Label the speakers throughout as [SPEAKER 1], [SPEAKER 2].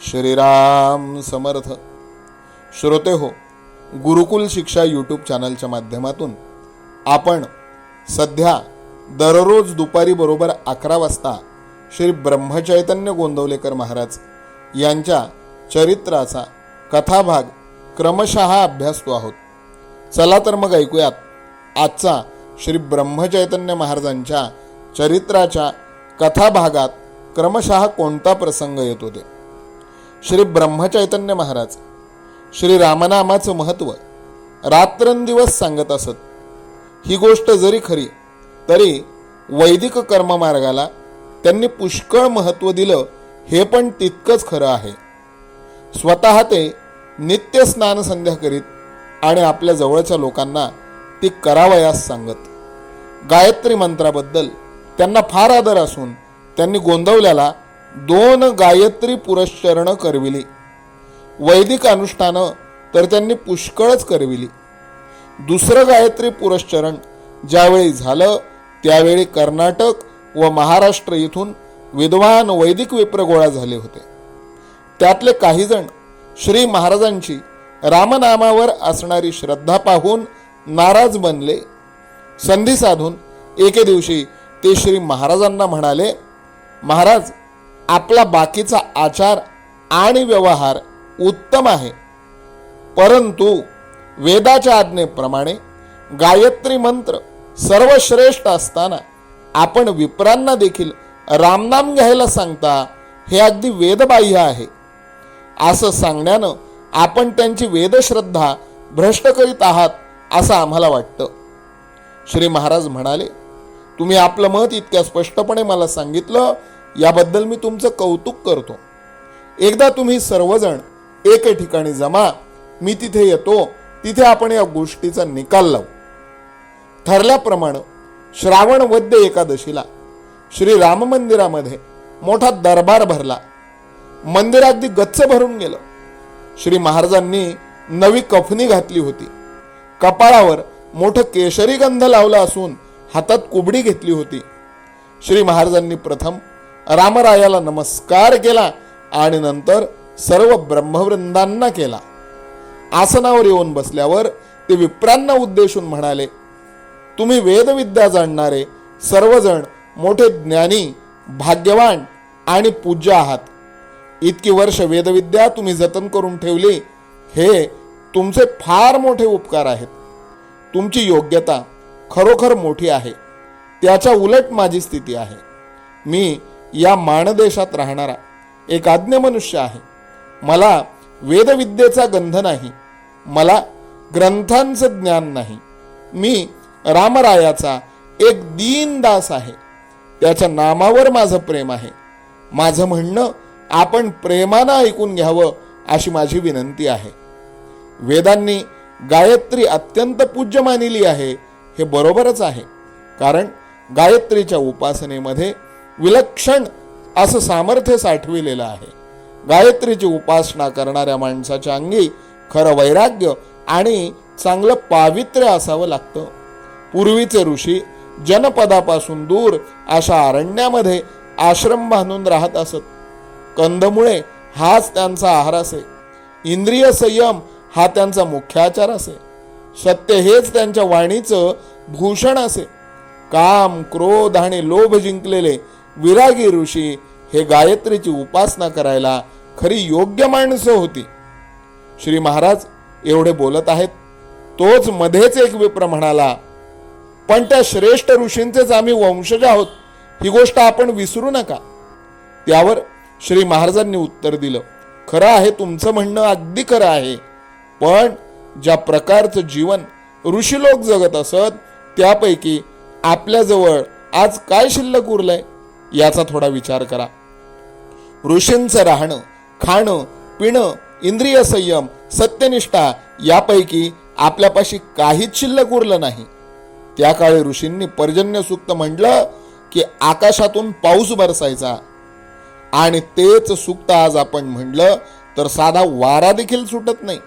[SPEAKER 1] श्रीराम समर्थ. श्रोते हो गुरुकुल शिक्षा यूट्यूब चॅनलच्या माध्यमातून आपण सध्या दररोज दुपारी बरोबर अकरा वाजता श्री ब्रह्मचैतन्य गोंदवलेकर महाराज यांच्या चरित्राचा कथाभाग क्रमशः अभ्यासतो आहोत. चला तर मग ऐकूयात आजचा श्री ब्रह्मचैतन्य महाराजांच्या चरित्राच्या कथाभागात क्रमशः कोणता प्रसंग येतो ते. श्री ब्रह्मचैतन्य महाराज. श्री रामनामाचं महत्त्व रात्रंदिवस सांगत असत. ही गोष्ट जरी खरी तरी वैदिक कर्ममार्गाला त्यांनी पुष्कळ महत्त्व दिलं हे पण तितकंच खरं आहे. स्वतः ते नित्य स्नान संध्या करीत आणि आपल्या जवळच्या लोकांना ती करावयास सांगत. गायत्री मंत्राबद्दल त्यांना फार आदर असून त्यांनी गोंदवल्याला दोन गायत्री पुरश्चरणं करविली. वैदिक अनुष्ठानं तर त्यांनी पुष्कळच करविली. दुसरं गायत्री पुरश्चरण ज्यावेळी झालं त्यावेळी कर्नाटक व महाराष्ट्र इथून विद्वान वैदिक विप्र गोळा झाले होते. त्यातले काहीजण श्री महाराजांची रामनामावर असणारी श्रद्धा पाहून नाराज बनले. संधी साधून एके दिवशी ते श्री महाराजांना म्हणाले महाराज आपला बाकीचा आचार आणि व्यवहार उत्तम आहे. परंतु वेदाच्या आज्ञेप्रमाणे गायत्री मंत्र सर्वश्रेष्ठ असताना आपण विप्रांना देखील रामनाम घ्यायला सांगता हे अगदी वेदबाह्य आहे. असं सांगण्यानं आपण त्यांची वेदश्रद्धा भ्रष्ट करीत आहात असं आम्हाला वाटतं. श्री महाराज म्हणाले तुम्ही आपलं मत इतक्या स्पष्टपणे मला सांगितलं याबद्दल मी तुमचं कौतुक करतो. एकदा तुम्ही सर्वजण एके ठिकाणी जमा मी तिथे येतो तिथे आपण या गोष्टीचा निकाल लावू. ठरल्याप्रमाणे श्रावण वद्य एकादशीला श्री राम मंदिरामध्ये मोठा दरबार भरला. मंदिर अगदी गच्च भरून गेलं. श्री महाराजांनी नवी कफनी घातली होती. कपाळावर मोठं केशरी गंध लावला असून हातात कुबडी घेतली होती. श्री महाराजांनी प्रथम रामरायाला नमस्कार केला आणि नंतर सर्व ब्रह्मवृंदांना केला. आसनावर येऊन बसल्यावर ते विप्रांना उद्देशून म्हणाले तुम्ही वेदविद्या जाणणारे सर्वजण मोठे ज्ञानी भाग्यवान आणि पूज्य आहात. इतकी वर्ष वेदविद्या तुम्ही जतन करून ठेवली हे तुमचे फार मोठे उपकार आहेत. तुमची योग्यता खरोखर मोठी आहे. त्याच्या उलट माझी स्थिती आहे. मी या माणदेशात राहणारा एक आज्ञ मनुष्य आहे. मला वेदविद्येचा गंध नाही. मला ग्रंथांचं ज्ञान नाही. मी रामरायाचा एक दीनदास आहे. त्याच्या नामावर माझं प्रेम आहे. माझं म्हणणं आपण प्रेमानं ऐकून घ्यावं अशी माझी विनंती आहे. वेदांनी गायत्री अत्यंत पूज्य मानिली आहे हे बरोबरच आहे. कारण गायत्रीच्या उपासनेमध्ये विलक्षण असं सामर्थ्य साठविलेलं आहे. गायत्रीची उपासना करणाऱ्या माणसाच्या अंगी खरं वैराग्य आणि चांगलं पावित्र्य असावं लागतं. पूर्वीचे ऋषी जनपदापासून दूर अशा अरण्यामध्ये आश्रम बांधून राहत असत. कंदमुळे हाच त्यांचा आहार असे. इंद्रिय संयम हा त्यांचा मुख्याचार असे. सत्य हेच त्यांच्या वाणीचं भूषण असे. काम क्रोध आणि लोभ जिंकलेले विरागी ऋषी हे गायत्रीची उपासना करायला खरी योग्य माणसं होती. श्री महाराज एवढे बोलत आहेत. तोच मध्येच एक विप्र म्हणाला पण त्या श्रेष्ठ ऋषींचेच आम्ही वंशज आहोत. ही गोष्ट आपण विसरू नका. त्यावर श्री महाराजांनी उत्तर दिलं खरं आहे तुमचं म्हणणं अगदी खरं आहे. पण ज्या प्रकारचं जीवन ऋषी लोक जगत असत त्यापैकी आपल्याजवळ आज काय शिल्लक उरलंय? याचा थोडा विचार करा. ऋषींचं राहणं खाणं पिणं इंद्रिय संयम सत्यनिष्ठा यापैकी आपल्यापाशी काहीच शिल्लक उरलं नाही. त्या काळी ऋषींनी पर्जन्य सूक्त म्हटलं की आकाशातून पाऊस बरसायचा. आणि तेच सूक्त आज आपण म्हणलं तर साधा वारा देखील सुटत नाही.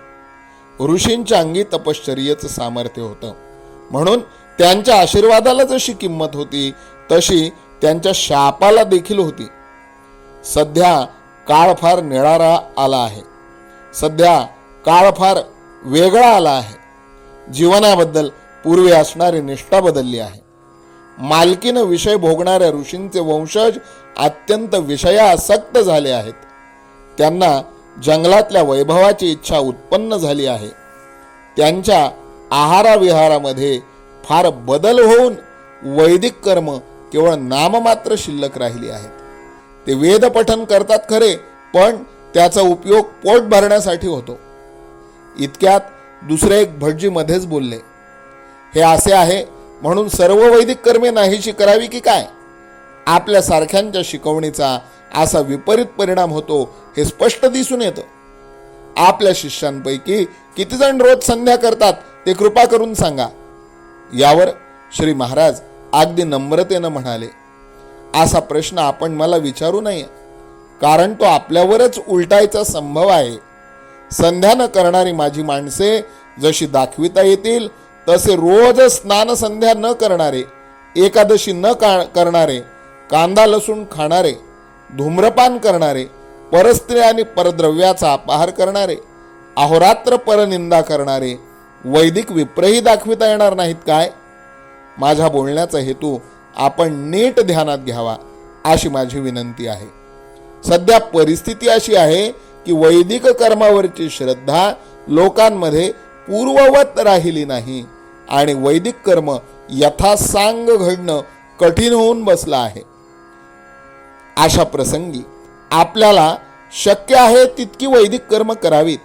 [SPEAKER 1] ऋषींच्या अंगी तपश्चर्याचं सामर्थ्य होतं. म्हणून त्यांच्या आशीर्वादाला जशी किंमत होती तशी त्यांच्या शापाला देखील होती. सध्या काळ फार निळारा आला आहे. सध्या काळ फार वेगळा आला आहे. जीवनाबद्दल पूर्वी असणारी निष्ठा बदलली आहे. मालकीनं विषय भोगणाऱ्या ऋषींचे वंशज अत्यंत विषयासक्त झाले आहेत. त्यांना जंगलातल्या वैभवाची इच्छा उत्पन्न झाली आहे. त्यांच्या आहाराविहारामध्ये फार बदल होऊन वैदिक कर्म केवळ नाममात्र शिल्लक राहिली आहेत. ते वेद पठन करतात खरे पण त्याचा उपयोग पोट भरण्यासाठी होतो. इतक्यात दुसरे एक भटजीमध्येच बोलले हे असे आहे म्हणून सर्व वैदिक कर्मे नाहीशी करावी की काय? आपल्या सारख्यांच्या शिकवणीचा असा विपरीत परिणाम होतो हे स्पष्ट दिसून येतं. आपल्या शिष्यांपैकी कितीजण रोज संध्या करतात ते कृपा करून सांगा. यावर श्री महाराज अगदी नम्रतेनं म्हणाले असा प्रश्न आपण मला विचारू नये कारण तो आपल्यावरच उलटायचा संभव आहे. संध्या न करणारी माझी माणसे जशी दाखविता येतील तसे रोज स्नान संध्या न करणारे एकादशी न का करणारे कांदा लसूण खाणारे धूम्रपान करणारे परस्त्री आणि परद्रव्याचा अपहार करणारे अहोरात्र परनिंदा करणारे वैदिक विप्रही दाखविता येणार नाहीत काय? माझ्या बोलण्याचा हेतू आपण नीट ध्यानात घ्यावा अशी माझी विनंती आहे. सध्या परिस्थिती अशी आहे की वैदिक कर्मावरची श्रद्धा लोकांमध्ये पूर्ववत राहिली नाही आणि वैदिक कर्म यथासांग घडणं कठीण होऊन बसलं आहे. अशा प्रसंगी आपल्याला शक्य आहे तितकी वैदिक कर्म करावीत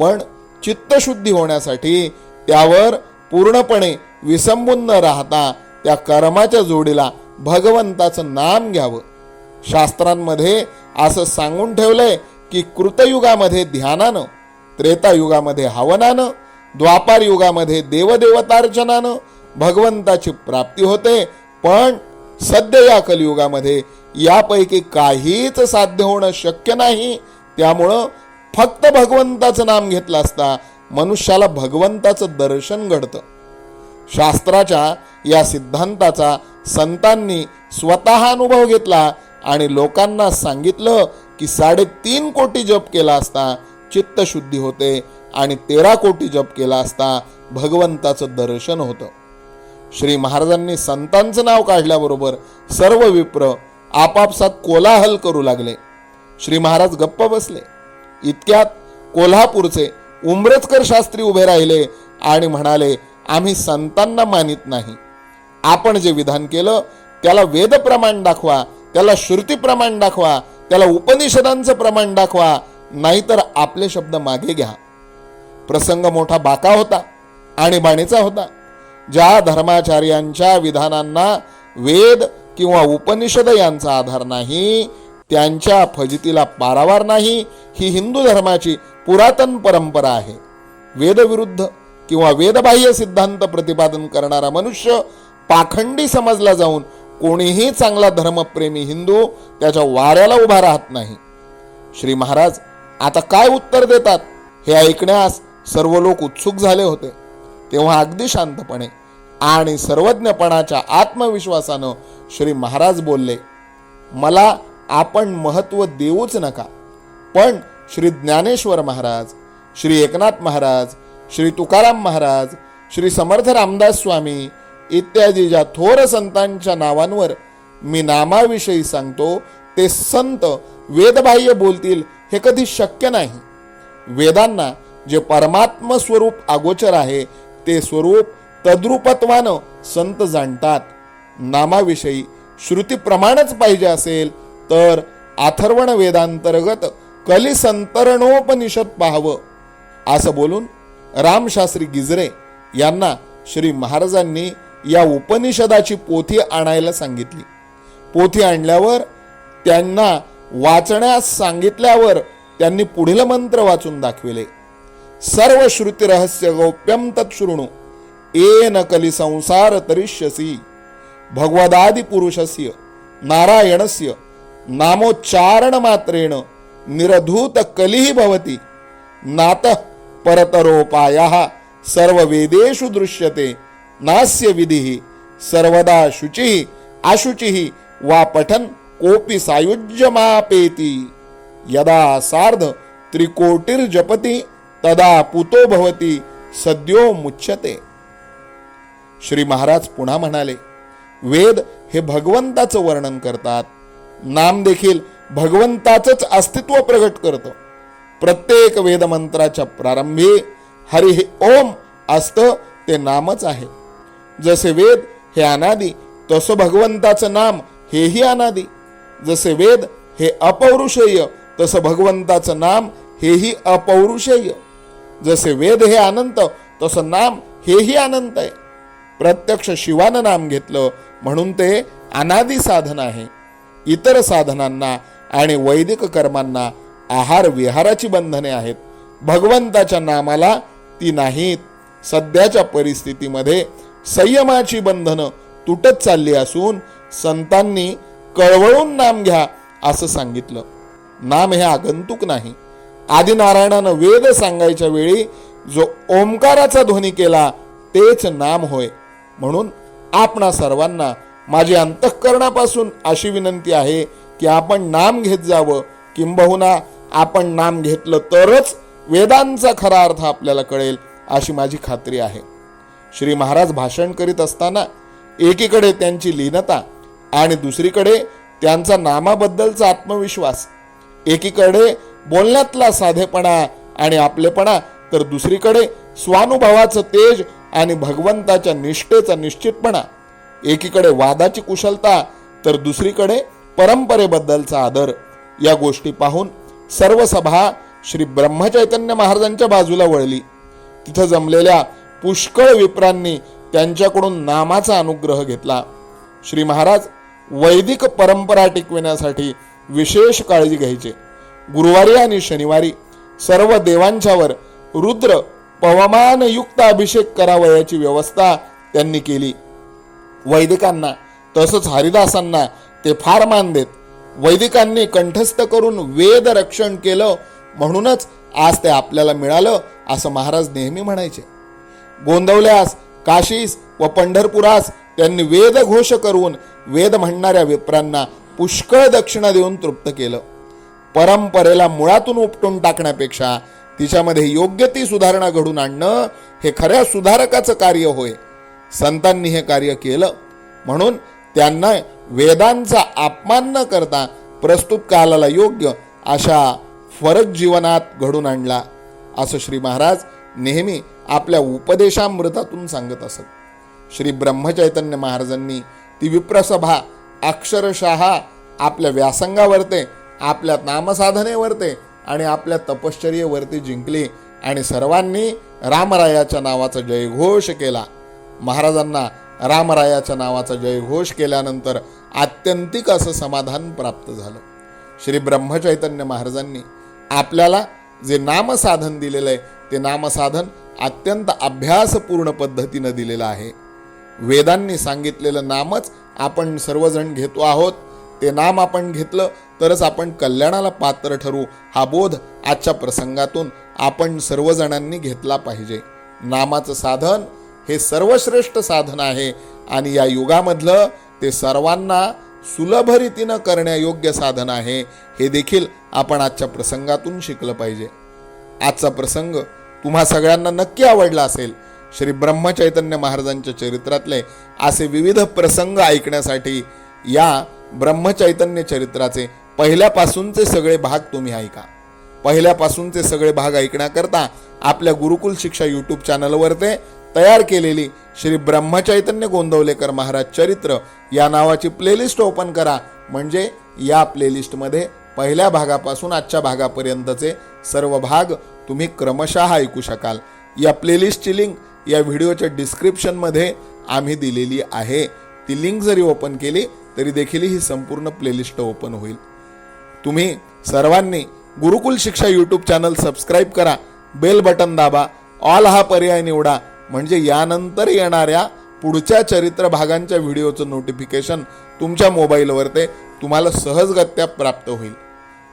[SPEAKER 1] पण चित्तशुद्धी होण्यासाठी त्यावर पूर्णपणे विसंबून न राहता त्या कर्माच्या जोडीला भगवंताचं नाम घ्यावं. शास्त्रांमध्ये असं सांगून ठेवलंय की कृतयुगामध्ये ध्यानानं त्रेतायुगामध्ये हवनानं द्वापार युगामध्ये देवदेवतार्चनानं भगवंताची प्राप्ती होते पण सध्या या कलियुगामध्ये यापैकी काहीच साध्य होणं शक्य नाही. त्यामुळं फक्त भगवंताचं नाम घेतलं असता मनुष्याला भगवंताचं दर्शन घडतं. शास्त्राच्या या सिद्धांताचा संतांनी स्वतः अनुभव घेतला आणि लोकांना सांगितलं की साडेतीन कोटी जप केला असता चित्तशुद्धी होते आणि तेरा कोटी जप केला असता भगवंताचं दर्शन होतं. श्री महाराजांनी संतांचं नाव काढल्याबरोबर सर्व विप्र आपापसात कोलाहल करू लागले. श्री महाराज गप्प बसले. इतक्यात कोल्हापूरचे उमरजकर शास्त्री उभे राहिले आणि म्हणाले आम्ही संतांना मानित नाही. आपण जे विधान केलं त्याला वेद प्रमाण दाखवा त्याला श्रुती प्रमाण दाखवा त्याला उपनिषदांचं प्रमाण दाखवा नाहीतर आपले शब्द मागे घ्या. प्रसंग मोठा बाका होता आणि बाणीचा होता. ज्या धर्माचार्यांच्या विधानांना वेद किंवा उपनिषद यांचा आधार नाही त्यांच्या फजितीला पारावार नाही ही हिंदू धर्माची पुरातन परंपरा आहे. वेदविरुद्ध किंवा वेदबाह्य सिद्धांत प्रतिपादन करणारा मनुष्य पाखंडी समजला जाऊन कोणीही चांगला धर्मप्रेमी हिंदू त्याच्या वाऱ्याला उभा राहत नाही. श्री महाराज आता काय उत्तर देतात? हे ऐकण्यास सर्व लोक उत्सुक झाले होते. तेव्हा अगदी शांतपणे आणि सर्वज्ञपणाच्या आत्मविश्वासानं श्री महाराज बोलले मला आपण महत्त्व देऊच नका. पण श्री ज्ञानेश्वर महाराज श्री एकनाथ महाराज श्री तुकाराम महाराज श्री समर्थ रामदास स्वामी इत्यादी ज्या थोर संतांच्या नावांवर मी नामाविषयी सांगतो ते संत वेदबाह्य बोलतील हे कधी शक्य नाही. वेदांना जे परमात्म स्वरूप अगोचर आहे ते स्वरूप तद्रुपत्वानं संत जाणतात. नामाविषयी श्रुतीप्रमाणच पाहिजे असेल तर अथर्वण वेदांतर्गत कलिसंतरणोपनिषद पाहावं. असं बोलून रामशास्त्री गिजरे यांना श्री महाराजांनी या उपनिषदाची पोथी आणायला सांगितली. पोथी आणल्यावर त्यांना वाचण्यास सांगितल्यावर त्यांनी पुढील मंत्र वाचून दाखविले. सर्व श्रुती रहस्य गौप्यम तत्शृणु येन कली संसार तरिष्यसी भगवदादि पुरुषस्य नारायणस्य नामोच्चारण मात्रेण निरधूत कलिही भवती नातः परतरोपाया सर्व वेदेषु दृश्यते। नास्य विधी सर्वदा शुचिः अशुचि वा पठन कोपी सायुज्यमापेति। यदा सार्ध त्रिकोटिर्जपति तदा पुतो भवति सद्यो मुच्छते श्री महाराज पुन्हा म्हणाले वेद हे भगवंताचं वर्णन करतात. नाम देखील भगवंताचंच अस्तित्व प्रगट करतं. प्रत्येक वेदमंत्राच्या प्रारंभी हरि हे ओम असतं ते नामच आहे. जसे वेद हे अनादी तसं भगवंताचं नाम हेही अनादी. जसे वेद हे अपौरुषेय तसं भगवंताचं नाम हेही अपौरुषेय. जसे वेद हे अनंत तसं नाम हेही अनंत आहे. प्रत्यक्ष शिवानं नाम घेतलं म्हणून ते अनादी साधन आहे. इतर साधनांना आणि वैदिक कर्मांना आहार विहाराची बंधने आहेत. भगवंताच्या नामाला ती नाहीत. सध्याच्या परिस्थितीमध्ये संयमाची बंधनं तुटत चालली असून संतांनी कळवळून नाम घ्या असं सांगितलं. नाम हे आगंतुक नाही. आदिनारायणानं वेद सांगायच्या वेळी जो ओंकाराचा ध्वनी केला तेच नाम होय. म्हणून आपणा सर्वांना माझी अंतःकरणापासून अशी विनंती आहे की आपण नाम घेत जावं. किंबहुना आपण नाम घेतलं तरच वेदांचा खरा अर्थ आपल्याला कळेल अशी माझी खात्री आहे. श्री महाराज भाषण करीत असताना एकीकडे त्यांची लीनता आणि दुसरीकडे त्यांचा नामाबद्दलचा आत्मविश्वास. एकीकडे बोलण्यातला साधेपणा आणि आपलेपणा तर दुसरीकडे स्वानुभवाचं तेज आणि भगवंताच्या निष्ठेचा निश्चितपणा. एकीकडे वादाची कुशलता तर दुसरीकडे परंपरेबद्दलचा आदर. या गोष्टी पाहून सर्व सभा श्री ब्रह्मचैतन्य महाराजांच्या बाजूला वळली. तिथं जमलेल्या पुष्कळ विप्रांनी त्यांच्याकडून नामाचा अनुग्रह घेतला. श्री महाराज वैदिक परंपरा टिकविण्यासाठी विशेष काळजी घ्यायचे. गुरुवारी आणि शनिवारी सर्व देवांच्यावर रुद्र पवमानयुक्त अभिषेक करावयाची व्यवस्था त्यांनी केली. वैदिकांना तसंच हरिदासांना ते फार मान देत वैदिकांनी कंठस्थ करून वेद रक्षण केलं म्हणूनच आज ते आपल्याला मिळालं असं महाराज नेहमी म्हणायचे. गोंदवल्यास काशीस व पंढरपुरास त्यांनी वेद घोष करून वेद म्हणणाऱ्या विप्रांना पुष्कळ दक्षिणा देऊन तृप्त केलं. परंपरेला मुळातून उपटून टाकण्यापेक्षा तिच्यामध्ये योग्य ती सुधारणा घडून आणणं हे खऱ्या सुधारकाचं कार्य होय. संतांनी हे कार्य केलं. म्हणून त्यांना वेदांचा अपमान न करता प्रस्तुत कालाला योग्य अशा फरक जीवनात घडून आणला. असं श्री महाराज नेहमी आपल्या उपदेशामृतातून सांगत असत. श्री ब्रह्मचैतन्य महाराजांनी ती विप्रसभा अक्षरशः आपल्या व्यासंगावरते आपल्या नामसाधनेवरते आणि आपल्या तपश्चर्येवरती जिंकली आणि सर्वांनी रामरायाच्या नावाचा जयघोष केला. महाराजांना रामरायाच्या नावाचा जयघोष केल्यानंतर आत्यंतिक असं समाधान प्राप्त झालं. श्री ब्रह्मचैतन्य महाराजांनी आपल्याला जे नामसाधन दिलेलं आहे ते नामसाधन अत्यंत अभ्यासपूर्ण पद्धतीनं दिलेलं आहे. वेदांनी सांगितलेलं नामच आपण सर्वजण घेतो आहोत. ते नाम आपण घेतलं तरच आपण कल्याणाला पात्र ठरू. हा बोध आजच्या प्रसंगातून आपण सर्वजणांनी घेतला पाहिजे. नामाचं साधन हे सर्वश्रेष्ठ साधन आहे आणि या युगामधलं ते सर्वांना सुलभ रीतीनं करण्यायोग्य साधन आहे. हे देखील आपण आजच्या प्रसंगातून शिकलं पाहिजे. आजचा प्रसंग तुम्हा सगळ्यांना नक्की आवडला असेल. श्री ब्रह्मचैतन्य महाराजांच्या चरित्रातले असे विविध प्रसंग ऐकण्यासाठी या ब्रह्मचैतन्य चरित्राचे पहिल्यापासूनचे सगळे भाग तुम्ही ऐका. पहिल्यापासूनचे सगळे भाग ऐकण्याकरता आपल्या गुरुकुल शिक्षा यूट्यूब चॅनलवर ते तयार केलेली श्री ब्रह्मचैतन्य गोंदवलेकर महाराज चरित्र या नावाची प्लेलिस्ट ओपन करा. म्हणजे या प्लेलिस्टमध्ये पहिल्या भागापासून आजच्या भागापर्यंतचे सर्व भाग तुम्ही क्रमशः ऐकू शकाल. या प्लेलिस्टची लिंक या व्हिडिओच्या डिस्क्रिप्शनमध्ये आम्ही दिलेली आहे. ती लिंक जरी ओपन केली तरी देखील ही संपूर्ण प्लेलिस्ट ओपन होईल. तुम्ही सर्वांनी Gurukul Shiksha YouTube channel subscribe करा. बेल बटन दाबा. ऑल हा पर्याय निवडा. म्हणजे यानंतर येणाऱ्या पुढच्या चरित्र भागांच्या व्हिडिओचं नोटिफिकेशन तुमच्या मोबाईलवर ते तुम्हाला सहजगत्या प्राप्त होईल.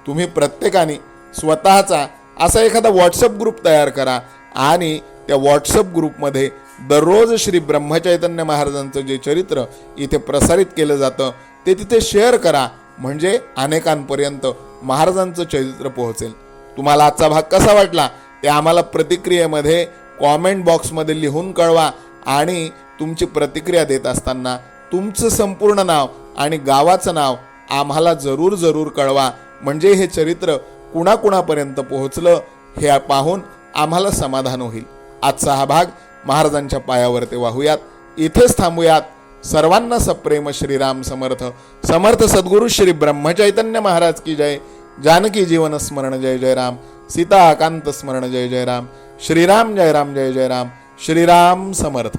[SPEAKER 1] तुम्ही प्रत्येकाने स्वतःचा असा एखादा व्हॉट्सअप ग्रुप तयार करा आणि त्या व्हॉट्सअप ग्रुपमध्ये दररोज श्री ब्रह्मचैतन्य महाराजांचं जे चरित्र इथे प्रसारित केलं जातं ते तिथे शेअर करा. म्हणजे अनेकांपर्यंत महाराजांचं चरित्र पोहोचेल. तुम्हाला आजचा भाग कसा वाटला? ते आम्हाला प्रतिक्रियेमध्ये कॉमेंट बॉक्समध्ये लिहून कळवा आणि तुमची प्रतिक्रिया देत असताना तुमचं संपूर्ण नाव आणि गावाचं नाव आम्हाला जरूर जरूर कळवा. म्हणजे हे चरित्र कुणाकुणापर्यंत पोहोचलं हे पाहून आम्हाला समाधान होईल. आजचा हा भाग महाराजांच्या पायावर ते वाहूयात. इथेच थांबूयात. सर्वांना सप्रेम श्रीराम समर्थ. समर्थ सद्गुरु श्री ब्रह्मचैतन्य महाराज की जय. जानकी जीवन स्मरण जय जय राम. सीता आकांत स्मरण जय जय राम. श्रीराम जय राम जय जय राम. श्रीराम समर्थ.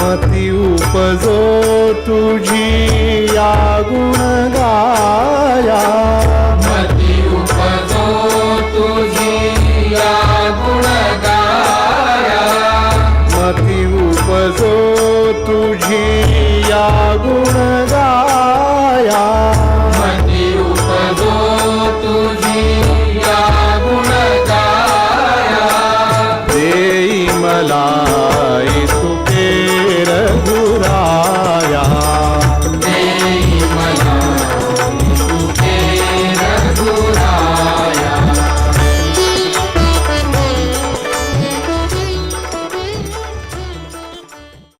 [SPEAKER 2] मती उपजो तुझी या